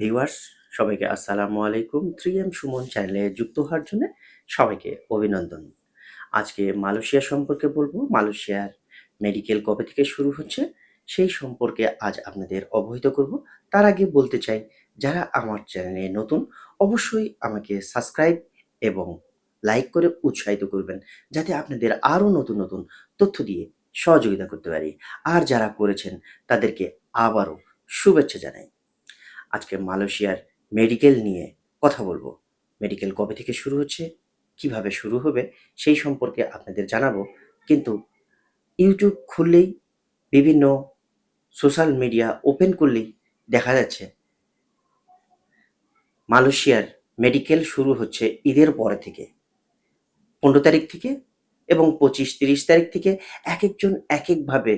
Viewers, সবাইকে আসসালামু আলাইকুম। থ্রি এম সুমন চ্যানেলে যুক্ত হওয়ার জন্য সবাইকে অভিনন্দন। আজকে মালয়েশিয়া সম্পর্কে বলব। মালয়েশিয়ার মেডিকেল কবে থেকে শুরু হচ্ছে সেই সম্পর্কে আজ আপনাদের অবহিত করব। তার আগে বলতে চাই, যারা আমার চ্যানেলে নতুন, অবশ্যই আমাকে সাবস্ক্রাইব এবং লাইক করে উৎসাহিত করবেন, যাতে আপনাদের আরও নতুন নতুন তথ্য দিয়ে সহযোগিতা করতে পারি। আর যারা করেছেন, তাদেরকে আবারও শুভেচ্ছা জানাই। আজকে মালয়েশিয়ার মেডিকেল নিয়ে কথা বলব। মেডিকেল কবে থেকে শুরু হচ্ছে, কীভাবে শুরু হবে, সেই সম্পর্কে আপনাদের জানাব। কিন্তু ইউটিউব খুললেই, বিভিন্ন সোশ্যাল মিডিয়া ওপেন করলেই দেখা যাচ্ছে, মালয়েশিয়ার মেডিকেল শুরু হচ্ছে ঈদের পরে থেকে, পনেরো তারিখ থেকে এবং পঁচিশ তিরিশ তারিখ থেকে এক একজন এক একভাবে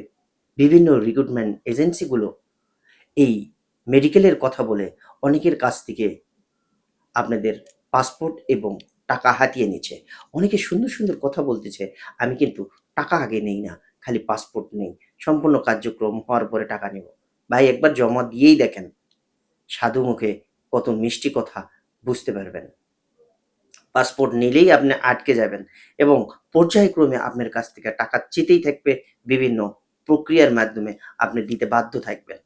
বিভিন্ন রিক্রুটমেন্ট এজেন্সিগুলো এই মেডিকেলের কথা বলে অনেকের কাছ থেকে আপনাদের পাসপোর্ট এবং টাকা হাতিয়ে নিচ্ছে। অনেকে সুন্দর সুন্দর কথা বলতেছে, আমি কিন্তু টাকা আগে নেই না, খালি পাসপোর্ট নেই। সম্পূর্ণ কার্যক্রম হওয়ার পরে টাকা নেব। ভাই, একবার জমা দিয়েই দেখেন। সাধু মুখে কত মিষ্টি কথা বুঝতে পারবেন। পাসপোর্ট নিলেই আপনি আটকে যাবেন এবং পর্যায়ক্রমে আপনার কাছ থেকে টাকা চেতেই থাকবে। বিভিন্ন প্রক্রিয়ার মাধ্যমে আপনি দিতে বাধ্য থাকবেন।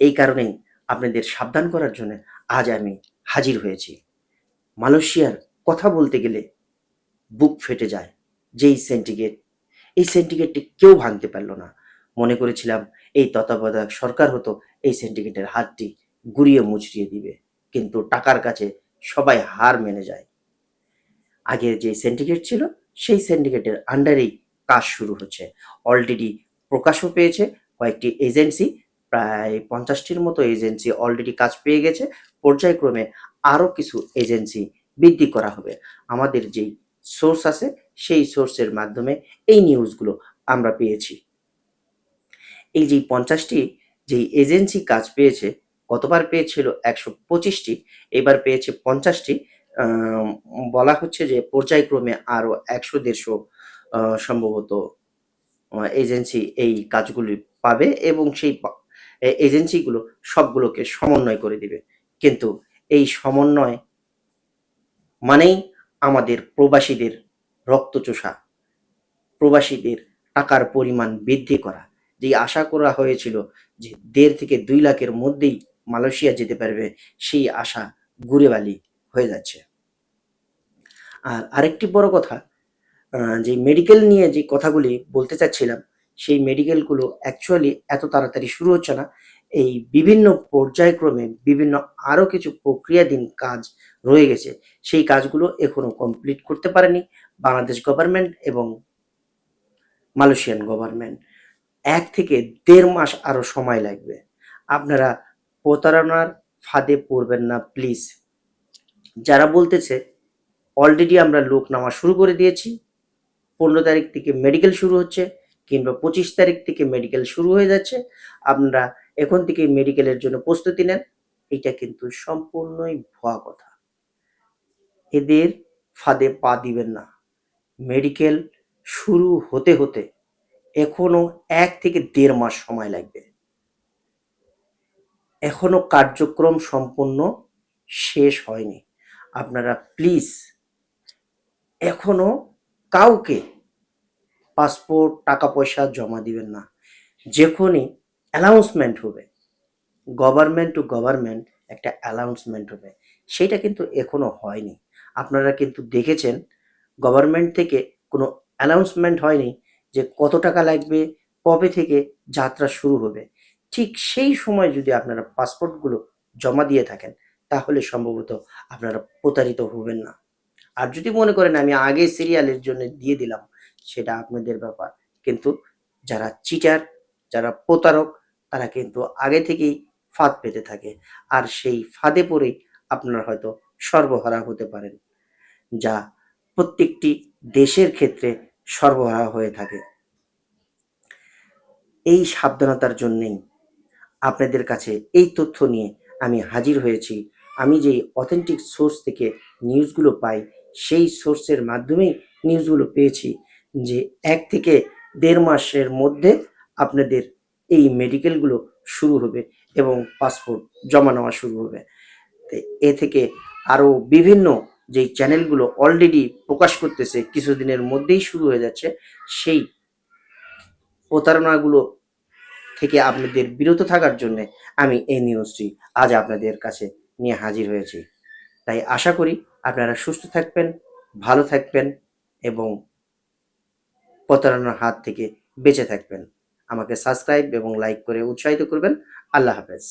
এই কারণেই আপনাদের সাবধান করার জন্য আজ আমি হাজির হয়েছি। মালয়েশিয়ার কথা বলতে গেলে বুক ফেটে যায় যেই সেন্টিগেট এই সেন্টিগেটটি কেউ ভাঙতে পারল না। মনে করেছিলাম এই তত্ত্বাবধায়ক সরকার হতো এই সেন্টিগেটের হাতটি গুড়িয়ে মুচড়িয়ে দিবে, কিন্তু টাকার কাছে সবাই হার মেনে যায়। আগের যে সেন্টিগেট ছিল, সেই সেন্টিগেটের আন্ডারেই কাজ শুরু হচ্ছে। অলরেডি প্রকাশও পেয়েছে কয়েকটি এজেন্সি প্রায় পঞ্চাশটির মতো এজেন্সি অলরেডি কাজ পেয়ে গেছে। পর্যায়ক্রমে আরও কিছু এজেন্সি বৃদ্ধি করা হবে। আমাদের যেই সোর্স আছে, সেই সোর্সের মাধ্যমে এই নিউজগুলো আমরা পেয়েছি। এই যে পঞ্চাশটি যেই এজেন্সি কাজ পেয়েছে গতবার পেয়েছিল? একশো পঁচিশটি। এবার পেয়েছে পঞ্চাশটি। বলা হচ্ছে যে পর্যায়ক্রমে আরও একশো দেড়শো সম্ভবত এজেন্সি এই কাজগুলি পাবে এবং সেই এজেন্সিগুলো সবগুলোকে সমন্বয় করে দিবে। কিন্তু এই সমন্বয় মানেই আমাদের প্রবাসীদের রক্তচোষা, প্রবাসীদের টাকার পরিমাণ বৃদ্ধি করা। যে আশা করা হয়েছিল যে দেড় থেকে দুই লাখের মধ্যেই মালয়েশিয়া যেতে পারবে, সেই আশা ঘুরে বালি হয়ে যাচ্ছে। আর আরেকটি বড় কথা যে মেডিকেল নিয়ে যে কথাগুলি বলতে চাচ্ছিলাম সেই মেডিকেলগুলো অ্যাকচুয়ালি এত তাড়াতাড়ি শুরু হচ্ছে না। এই বিভিন্ন পর্যায়ক্রমে বিভিন্ন আরও কিছু প্রক্রিয়াধীন কাজ রয়ে গেছে। সেই কাজগুলো এখনও কমপ্লিট করতে পারেনি বাংলাদেশ গভর্নমেন্ট এবং মালয়েশিয়ান গভর্নমেন্ট এক থেকে দেড় মাস আরও সময় লাগবে। আপনারা প্রতারণার ফাঁদে পড়বেন না প্লিজ যারা বলতেছে অলরেডি আমরা লোক নামা শুরু করে দিয়েছি। পনেরো তারিখ থেকে মেডিকেল শুরু হচ্ছে। কিংবা পঁচিশ তারিখ থেকে মেডিকেল শুরু হয়ে যাচ্ছে, আপনারা এখন থেকে মেডিকেলের জন্য প্রস্তুতি নেন। এটা কিন্তু সম্পূর্ণই ভুয়া কথা। এদের ফাঁদে পা দিবেন না। মেডিকেল শুরু হতে হতে এখনও এক থেকে দেড় মাস সময় লাগবে। এখনও কার্যক্রম সম্পূর্ণ শেষ হয়নি। আপনারা প্লিজ এখনও কাউকে পাসপোর্ট টাকা পয়সা জমা দিবেন না। যখনই অ্যানাউন্সমেন্ট হবে গভর্নমেন্ট টু গভর্নমেন্ট একটা অ্যানাউন্সমেন্ট হবে। সেটা কিন্তু এখনও হয়নি। আপনারা কিন্তু দেখেছেন গভর্নমেন্ট থেকে কোনো অ্যানাউন্সমেন্ট হয়নি যে কত টাকা লাগবে, কবে থেকে যাত্রা শুরু হবে। ঠিক সেই সময় যদি আপনারা পাসপোর্টগুলো জমা দিয়ে থাকেন, তাহলে সম্ভবত আপনারা প্রতারিত হবেন না। আর যদি মনে করেন আমি আগে সিরিয়ালের জন্য দিয়ে দিলাম সেটা আপনাদের ব্যাপার। কিন্তু যারা চিটার যারা প্রতারক, তারা কিন্তু আগে থেকেই ফাঁদ পেতে থাকে। আর সেই ফাঁদে পড়েই আপনারা হয়তো সর্বহারা হতে পারেন। যা প্রত্যেকটি দেশের ক্ষেত্রে সর্বহারা হয়ে থাকে। এই সাবধানতার জন্যেই আপনাদের কাছে এই তথ্য নিয়ে আমি হাজির হয়েছি। আমি যেই অথেন্টিক সোর্স থেকে নিউজগুলো পাই, সেই সোর্সের মাধ্যমেই নিউজগুলো পেয়েছি। যে এক থেকে দেড় মাসের মধ্যে আপনাদের এই মেডিকেলগুলো শুরু হবে এবং পাসপোর্ট জমা নেওয়া শুরু হবে। এ থেকে আরও বিভিন্ন যেই চ্যানেলগুলো অলরেডি প্রকাশ করতেছে, কিছুদিনের মধ্যেই শুরু হয়ে যাচ্ছে, সেই প্রতারণাগুলো থেকে আপনাদের বিরত থাকার জন্য আমি এই নিউজটি আজ আপনাদের কাছে নিয়ে হাজির হয়েছি। তাই আশা করি আপনারা সুস্থ থাকবেন, ভালো থাকবেন এবং প্রতারণার হাত থেকে বেঁচে থাকবেন। আমাকে সাবস্ক্রাইব এবং লাইক করে উৎসাহিত করবেন। আল্লাহ হাফেজ।